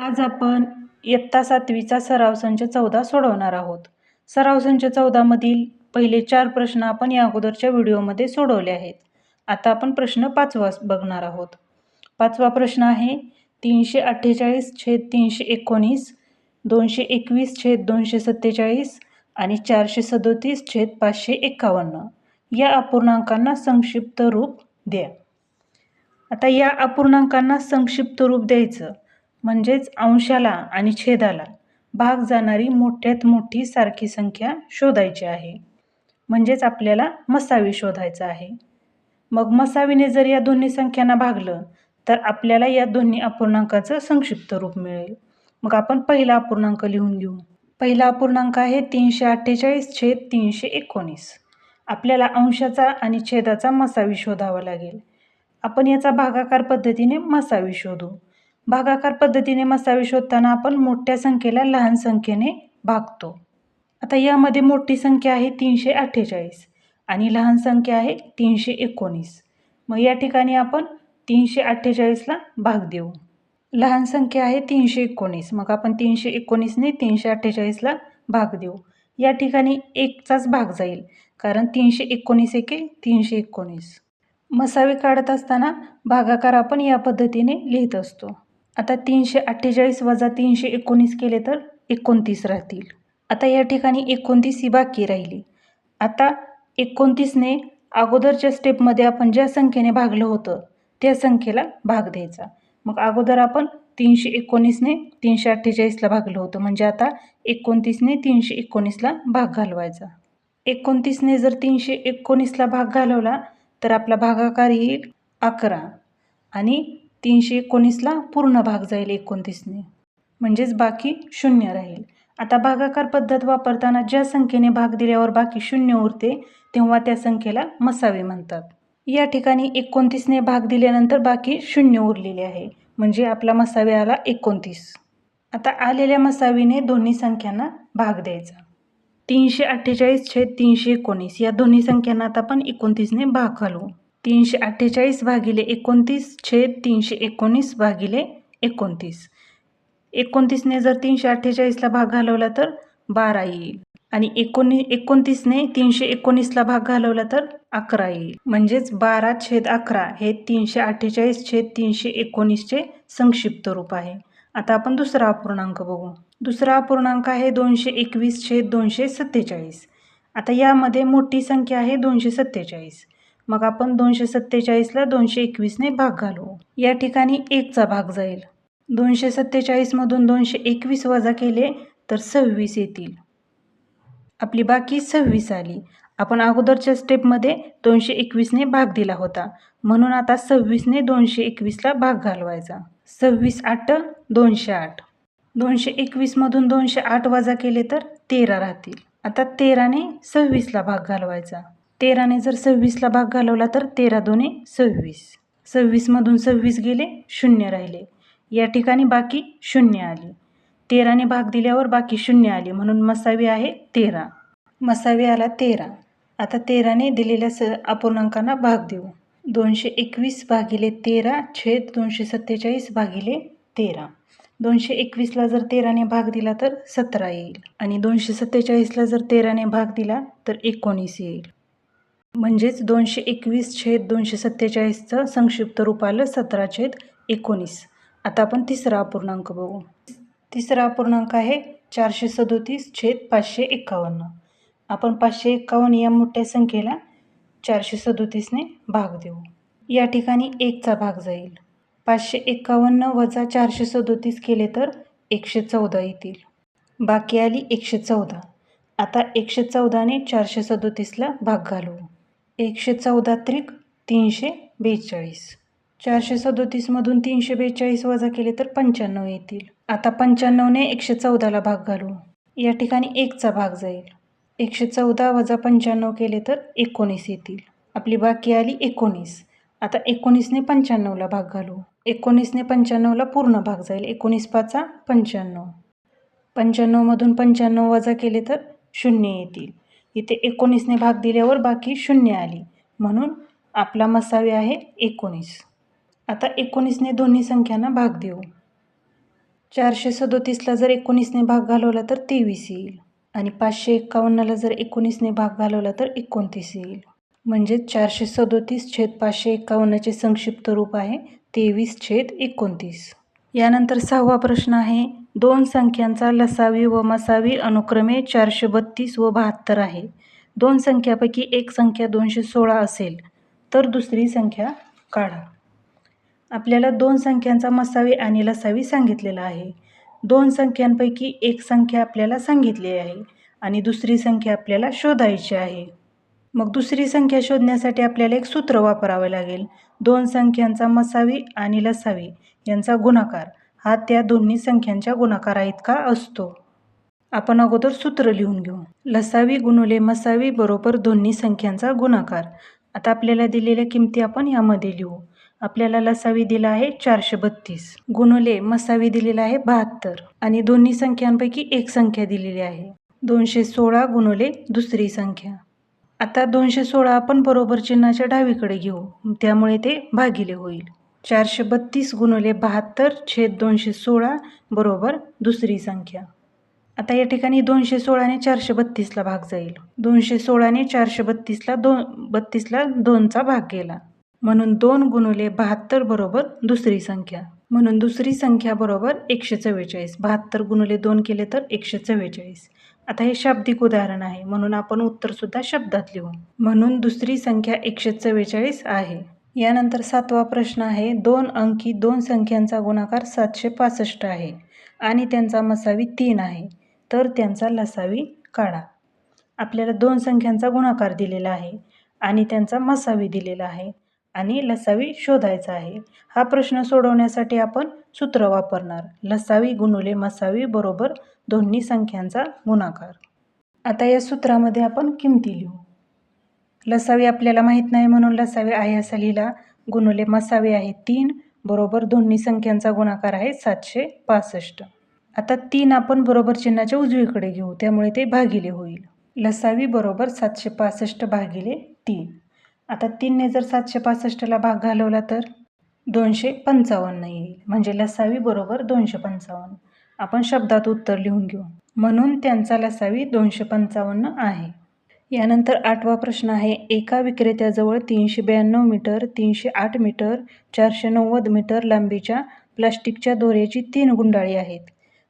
आज आपण इयत्ता सातवीचा सराव संच चौदा सोडवणार आहोत. सराव संच चौदामधील पहिले चार प्रश्न आपण या अगोदरच्या व्हिडिओमध्ये सोडवले आहेत. आता आपण प्रश्न पाचवा बघणार आहोत. पाचवा प्रश्न आहे तीनशे अठ्ठेचाळीस छेद तीनशे एकोणीस दोनशे एकवीस छेद दोनशे सत्तेचाळीस आणि चारशे सदोतीस छेद पाचशे एकावन्न. या अपूर्णांकांना संक्षिप्त रूप द्या. आता या अपूर्णांकांना संक्षिप्त रूप द्यायचं. म्हणजेच अंशाला आणि छेदाला भाग जाणारी मोठ्यात मोठी सारखी संख्या शोधायची आहे. म्हणजेच आपल्याला मसावी शोधायचं आहे. मग मसावीने जर या दोन्ही संख्यांना भागलं तर आपल्याला या दोन्ही अपूर्णांकाचं संक्षिप्त रूप मिळेल. मग आपण पहिला अपूर्णांक लिहून घेऊ. पहिला अपूर्णांक आहे तीनशे अठ्ठेचाळीस छेद तीनशे एकोणीस. आपल्याला अंशाचा आणि छेदाचा मसावी शोधावा लागेल. आपण याचा भागाकार पद्धतीने मसावी शोधू. भागाकार पद्धतीने मसावी शोधताना आपण मोठ्या संख्येला लहान संख्येने भागतो. आता यामध्ये मोठी संख्या आहे तीनशे अठ्ठेचाळीस आणि लहान संख्या आहे तीनशे एकोणीस. मग या ठिकाणी आपण तीनशे अठ्ठेचाळीसला भाग देऊ. लहान संख्या आहे तीनशे एकोणीस. मग आपण तीनशे एकोणीसने तीनशे अठ्ठेचाळीसला भाग देऊ. या ठिकाणी एकचाच भाग जाईल कारण तीनशे एकोणीस एके तीनशे एकोणीस. मसावे काढत असताना भागाकार आपण या पद्धतीने लिहित असतो. आता तीनशे अठ्ठेचाळीस वजा तीनशे एकोणीस केले तर एकोणतीस राहतील. आता या ठिकाणी एकोणतीस ही बाकी राहिली. आता एकोणतीसने अगोदरच्या स्टेपमध्ये आपण ज्या संख्येने भागलं होतं त्या संख्येला भाग द्यायचा. मग अगोदर आपण तीनशे एकोणीसने तीनशे अठ्ठेचाळीसला भागलं होतं. म्हणजे आता एकोणतीसने तीनशे एकोणीसला भाग घालवायचा. एकोणतीसने जर तीनशे एकोणीसला भाग घालवला तर आपला भागाकार येईल अकरा. आणि तीनशे एकोणीसला पूर्ण भाग जाईल एकोणतीसने. म्हणजेच बाकी शून्य राहील. आता भागाकार पद्धत वापरताना ज्या संख्येने भाग दिल्यावर बाकी शून्य उरते तेव्हा त्या संख्येला मसावे म्हणतात. या ठिकाणी एकोणतीसने भाग दिल्यानंतर बाकी शून्य उरलेले आहे. म्हणजे आपला मसावे आला एकोणतीस. आता आलेल्या मसावीने दोन्ही संख्यांना भाग द्यायचा. तीनशे अठ्ठेचाळीस छेद तीनशे एकोणीस. या दोन्ही संख्यांना आता आपण एकोणतीसने भाग घालू. तीनशे अठ्ठेचाळीस भागिले एकोणतीस छेद तीनशे एकोणीस भागिले एकोणतीस. एकोणतीसने जर तीनशे अठ्ठेचाळीसला भाग घालवला तर बारा येईल. आणि एकोणी एकोणतीसने तीनशे एकोणीसला भाग घालवला तर अकरा येईल. म्हणजेच बारा छेद अकरा हे तीनशे अठ्ठेचाळीस छेद तीनशे एकोणीसचे संक्षिप्त रूप आहे. आता आपण दुसरा अपूर्णांक बघू. दुसरा अपूर्णांक आहे दोनशे एकवीस छेद दोनशे सत्तेचाळीस. आता यामध्ये मोठी संख्या आहे दोनशे सत्तेचाळीस. मग आपण दोनशे सत्तेचाळीसला दोनशे एकवीसने भाग घालवू या ठिकाणी एकचा भाग जाईल. दोनशे सत्तेचाळीसमधून दोनशे एकवीस वजा केले तर सव्वीस येतील. आपली बाकी सव्वीस आली. आपण अगोदरच्या स्टेपमध्ये दोनशे एकवीसने भाग दिला होता. म्हणून आता सव्वीसने दोनशे एकवीसला भाग घालवायचा. सव्वीस आठ दोनशे आठ. दोनशे एकवीसमधून दोनशे आठ वजा केले तर तेरा राहतील. आता तेराने सव्वीसला भाग घालवायचा. तेराने जर सव्वीसला भाग घालवला तर तेरा दोने सव्वीस. सव्वीसमधून सव्वीस गेले शून्य राहिले. या ठिकाणी बाकी शून्य आली. तेराने भाग दिल्यावर बाकी शून्य आली म्हणून मसावी आहे तेरा. मसावी आला तेरा. आता तेराने दिलेल्या स अपूर्णांकांना भाग देऊ. दोनशे एकवीस भागिले तेरा छेद दोनशे सत्तेचाळीस भागिले तेरा. दोनशे एकवीसला जर तेराने भाग दिला तर सतरा येईल. आणि दोनशे सत्तेचाळीसला जर तेराने भाग दिला तर एकोणीस येईल. म्हणजेच दोनशे एकवीस छेद दोनशे सत्तेचाळीसचं संक्षिप्त रूप आलं सतरा छेद एकोणीस. आता आपण तिसरा अपूर्णांक बघू. तिसरा अपूर्णांक आहे चारशे सदोतीस छेद पाचशे एकावन्न. आपण पाचशे एकावन्न या मोठ्या संख्येला चारशे सदोतीसने भाग देऊ. या ठिकाणी एकचा भाग जाईल. पाचशे एकावन्न वजा चारशे सदोतीस केले तर एकशे चौदा येतील. बाकी आली एकशे चौदा. आता एकशे चौदाने चारशे सदोतीसला भाग घालवू एकशे चौदा त्रिक तीनशे बेचाळीस. चारशे सदोतीसमधून तीनशे बेचाळीस वजा केले तर पंच्याण्णव येतील. आता पंच्याण्णवने एकशे चौदाला भाग घालू. या ठिकाणी एकचा भाग जाईल. एकशे चौदा वजा पंच्याण्णव केले तर एकोणीस येतील. आपली बाकी आली एकोणीस. आता एकोणीसने पंच्याण्णवला भाग घालू. एकोणीसने पंच्याण्णवला पूर्ण भाग जाईल. एकोणीस पाचा पंच्याण्णव. पंच्याण्णवमधून पंच्याण्णव वजा केले तर शून्य येतील. इथे एकोणीसने भाग दिल्यावर बाकी शून्य आली. म्हणून आपला मसावी आहे एकोणीस. आता एकोणीसने दोन्ही संख्यांना भाग देऊ. चारशे सदोतीसला जर एकोणीसने भाग घालवला तर तेवीस येईल. आणि पाचशे एक्कावन्नला जर एकोणीसने भाग घालवला तर एकोणतीस येईल. म्हणजेच चारशे सदोतीस छेद पाचशे एक्कावन्नचे संक्षिप्त रूप आहे तेवीस छेद एकोणतीस. यानंतर सहावा प्रश्न आहे. दोन संख्यांचा लसावी व मसावी अनुक्रमे चारशे बत्तीस व बहात्तर आहे. दोन संख्यापैकी एक संख्या दोनशे सोळा असेल तर दुसरी संख्या काढा. आपल्याला दोन संख्यांचा मसावी आणि लसावी सांगितलेला आहे. दोन संख्यांपैकी एक संख्या आपल्याला सांगितली आहे आणि दुसरी संख्या आपल्याला शोधायची आहे. मग दुसरी संख्या शोधण्यासाठी आपल्याला एक सूत्र वापरावे लागेल. दोन संख्यांचा मसावी आणि लसावी यांचा गुणाकार. हा त्या दोन्ही संख्यांच्या गुणाकारा इतका असतो. आपण अगोदर सूत्र लिहून घेऊ. लसावी गुणुले मसावी बरोबर दोन्ही संख्यांचा गुणाकार. आता आपल्याला दिलेल्या किमती आपण यामध्ये लिहू. आपल्याला लसावी दिला आहे चारशे बत्तीस. गुणुले मसावी दिलेला आहे बहात्तर. आणि दोन्ही संख्यांपैकी एक संख्या दिलेली आहे. दोनशे सोळा गुणुले दुसरी संख्या. आता दोनशे सोळा आपण बरोबर चिन्हाच्या डावीकडे घेऊ. त्यामुळे ते भागिले होईल. चारशे बत्तीस गुणवले बहात्तर छेद दोनशे सोळा बरोबर दुसरी संख्या. आता या ठिकाणी दोनशे सोळाने चारशे बत्तीसला भाग जाईल. दोनशे सोळाने चारशे बत्तीसला दोन बत्तीसला दोनचा भाग गेला. म्हणून दोन गुणवले बहात्तर बरोबर दुसरी संख्या. म्हणून दुसरी संख्या बरोबर एकशे चव्वेचाळीस. बहात्तर गुणवले दोन केले तर एकशे चव्वेचाळीस. आता हे शाब्दिक उदाहरण आहे. म्हणून आपण उत्तरसुद्धा शब्दात लिहू. म्हणून दुसरी संख्या एकशे चव्वेचाळीस आहे. यानंतर सातवा प्रश्न आहे. दोन अंकी दोन संख्यांचा गुणाकार सातशे पासष्ट आहे आणि त्यांचा मसावी तीन आहे. तर त्यांचा लसावी काढा. आपल्याला दोन संख्यांचा गुणाकार दिलेला आहे आणि त्यांचा मसावी दिलेला आहे. आणि लसावी शोधायचा आहे. हा प्रश्न सोडवण्यासाठी आपण सूत्र वापरणार. लसावी गुणुले मसावी बरोबर दोन्ही संख्यांचा गुणाकार. आता या सूत्रामध्ये आपण किमती लिहू. लसावी आपल्याला माहीत नाही म्हणून लसावी आहे असा लिहिला. गुणुले मसावी आहे तीन बरोबर दोन्ही संख्यांचा गुणाकार आहे सातशे पासष्ट. आता तीन आपण बरोबर चिन्हाच्या उजवीकडे घेऊ त्यामुळे ते भागिले होईल. लसावी बरोबर सातशे पासष्ट भागिले तीन. आता तीनने जर सातशे पासष्टला भाग घालवला तर? दोनशे पंचावन्न येईल. म्हणजे लसावी बरोबर दोनशे पंचावन्न. आपण शब्दात उत्तर लिहून घेऊ. म्हणून त्यांचा लसावी दोनशे पंचावन्न आहे. यानंतर आठवा प्रश्न आहे. एका विक्रेत्याजवळ तीनशे ब्याण्णव मीटर तीनशे आठ मीटर चारशे नव्वद मीटर लांबीच्या प्लास्टिकच्या दोऱ्याची तीन गुंडाळी आहेत.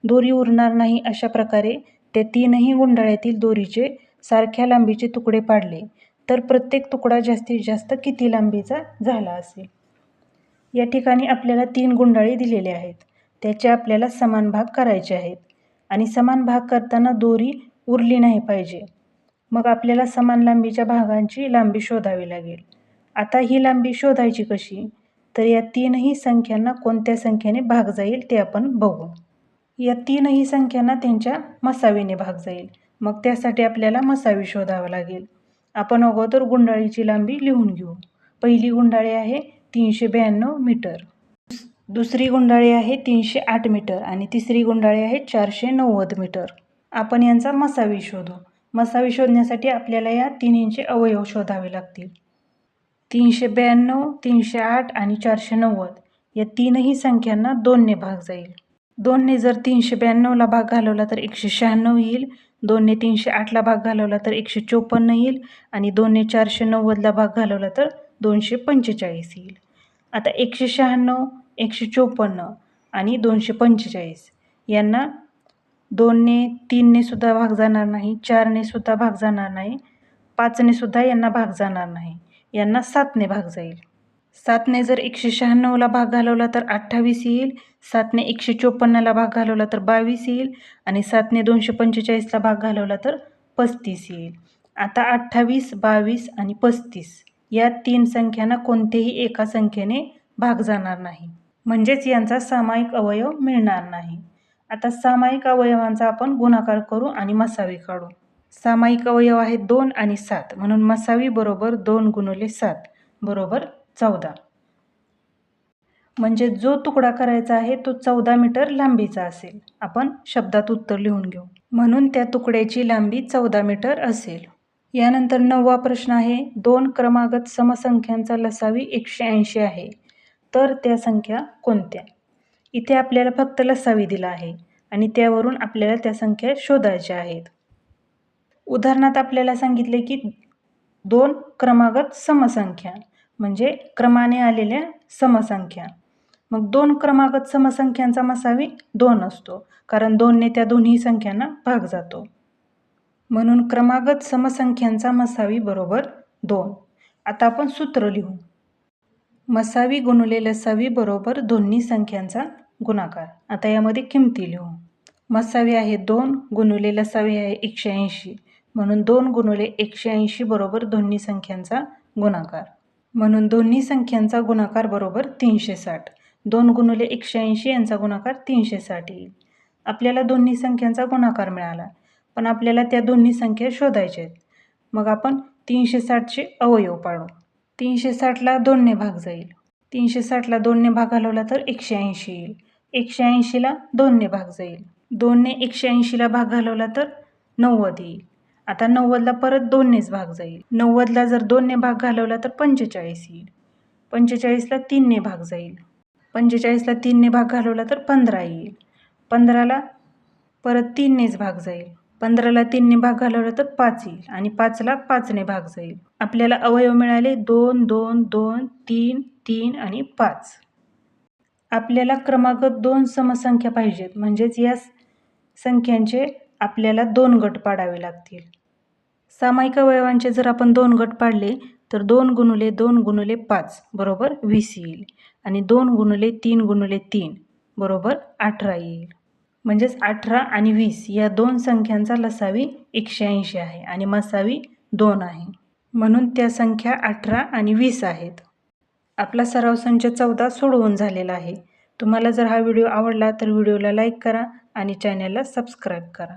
दोरी उरणार नाही अशा प्रकारे त्या तीनही गुंडाळ्यातील दोरीचे सारख्या लांबीचे तुकडे पाडले. तर प्रत्येक तुकडा जास्तीत जास्त किती लांबीचा झाला असेल? या ठिकाणी आपल्याला तीन गुंडाळी दिलेल्या आहेत. त्याचे आपल्याला समान भाग करायचे आहेत. आणि समान भाग करताना दोरी उरली नाही पाहिजे. मग आपल्याला समान लांबीच्या भागांची लांबी शोधावी लागेल. आता ही लांबी शोधायची कशी? तर या तीनही संख्यांना कोणत्या संख्येने भाग जाईल ते आपण बघू. या तीनही संख्यांना त्यांच्या मसावीने भाग जाईल. मग त्यासाठी आपल्याला मसावी शोधावं लागेल. आपण अगोदर गुंडाळीची लांबी लिहून घेऊ. पहिली गुंडाळी आहे तीनशे ब्याण्णव मीटर. दुसरी गुंडाळी आहे तीनशे आठ मीटर आणि तिसरी गुंडाळी आहे चारशे नव्वद मीटर. आपण यांचा मसावी शोधू. मसावी शोधण्यासाठी आपल्याला या तिन्हींचे अवयव शोधावे लागतील. तीनशे ब्याण्णव तीनशे आठ आणि चारशे नव्वद. या तीनही संख्यांना दोनने भाग जाईल. दोनने जर तीनशे ब्याण्णवला भाग घालवला तर एकशे शहाण्णव येईल. दोनने तीनशे आठला भाग घालवला तर एकशे चोपन्न येईल आणि दोनने चारशे नव्वदला भाग घालवला तर दोनशे पंचेचाळीस येईल. आता एकशे शहाण्णव एकशे चोपन्न आणि दोनशे पंचेचाळीस यांना दोनने तीनने सुद्धा भाग जाणार नाही चारने सुद्धा भाग जाणार नाही पाचने सुद्धा यांना भाग जाणार नाही यांना सातने भाग जाईल. सातने जर एकशे शहाण्णवला भाग घालवला तर अठ्ठावीस येईल. सातने एकशे चोपन्नला भाग घालवला तर बावीस येईल. आणि सातने दोनशे पंचेचाळीसला भाग घालवला तर पस्तीस येईल. आता अठ्ठावीस बावीस आणि पस्तीस या तीन संख्यांना कोणतेही एका संख्येने भाग जाणार नाही. म्हणजेच यांचा सामायिक अवयव मिळणार नाही. आता सामायिक अवयवांचा आपण गुणाकार करू आणि मसावी काढू. सामायिक अवयव आहेत दोन आणि सात. म्हणून मसावी बरोबर दोन गुणुले सात. बरोबर? चौदा. म्हणजे जो तुकडा करायचा आहे तो चौदा मीटर लांबीचा असेल. आपण शब्दात उत्तर लिहून घेऊ. म्हणून त्या तुकड्याची लांबी चौदा मीटर असेल. यानंतर नववा प्रश्न आहे दोन क्रमागत समसंख्यांचा लसावी एकशे ऐंशी आहे. तर त्या संख्या कोणत्या? इथे आपल्याला फक्त लसावी दिला आहे आणि त्यावरून आपल्याला त्या संख्या शोधायच्या आहेत. उदाहरणात आपल्याला सांगितले की दोन क्रमागत समसंख्या. म्हणजे क्रमाने आलेल्या समसंख्या. मग दोन क्रमागत समसंख्यांचा मसावी दोन असतो कारण दोनने त्या दोन्ही संख्यांना भाग जातो. म्हणून क्रमागत समसंख्यांचा मसावी बरोबर दोन. आता आपण सूत्र लिहू. मसावी गुणुले लसावी बरोबर दोन्ही संख्यांचा गुणाकार. आता यामध्ये किमती लिहू. मसावी आहे दोन गुणुले लसावी आहे एकशे ऐंशी. म्हणून दोन गुणुले एकशे ऐंशी बरोबर दोन्ही संख्यांचा गुणाकार. म्हणून दोन्ही संख्यांचा गुणाकार बरोबर तीनशे साठ दोन गुणुले एकशे ऐंशी यांचा गुणाकार तीनशे साठ येईल. आपल्याला दोन्ही संख्यांचा गुणाकार मिळाला पण आपल्याला त्या दोन्ही संख्या शोधायच्या आहेत. मग आपण तीनशे साठचे अवयव पाडू तीनशे साठला दोनने भाग जाईल. तीनशे साठला दोनने भाग घालवला तर एकशे ऐंशी येईल. एकशे ऐंशीला दोनने भाग जाईल. दोनने एकशे ऐंशीला भाग घालवला तर नव्वद येईल. आता नव्वदला परत दोननेच भाग जाईल. नव्वदला जर दोनने भाग घालवला तर पंचेचाळीस येईल. पंचेचाळीसला तीनने भाग जाईल. पंचेचाळीसला तीनने भाग घालवला तर पंधरा येईल. पंधराला परत तीननेच भाग जाईल. पंधराला तीनने भाग घालवला तर पाच येईल आणि पाचला पाचने भाग जाईल. आपल्याला अवयव मिळाले दोन दोन दोन तीन तीन आणि पाच. आपल्याला क्रमागत दोन समसंख्या पाहिजेत. म्हणजेच या संख्यांचे आपल्याला दोन गट पाडावे लागतील. सामायिक अवयवांचे जर आपण दोन गट पाडले तर दोन गुणुले दोन गुणुले पाच बरोबर? वीस येईल. आणि दोन गुणुले तीन गुणुले तीन बरोबर? अठरा येईल. म्हणजेच अठरा आणि वीस या दोन संख्यांचा लसावी एकशे ऐंशी आहे आणि मसावी दोन आहे. म्हणून त्या संख्या अठरा आणि वीस आहेत. आपला सराव संच चौदा सोडवून झालेला आहे. तुम्हाला जर हा व्हिडिओ आवडला तर व्हिडिओला लाईक करा आणि चॅनलला सबस्क्राईब करा.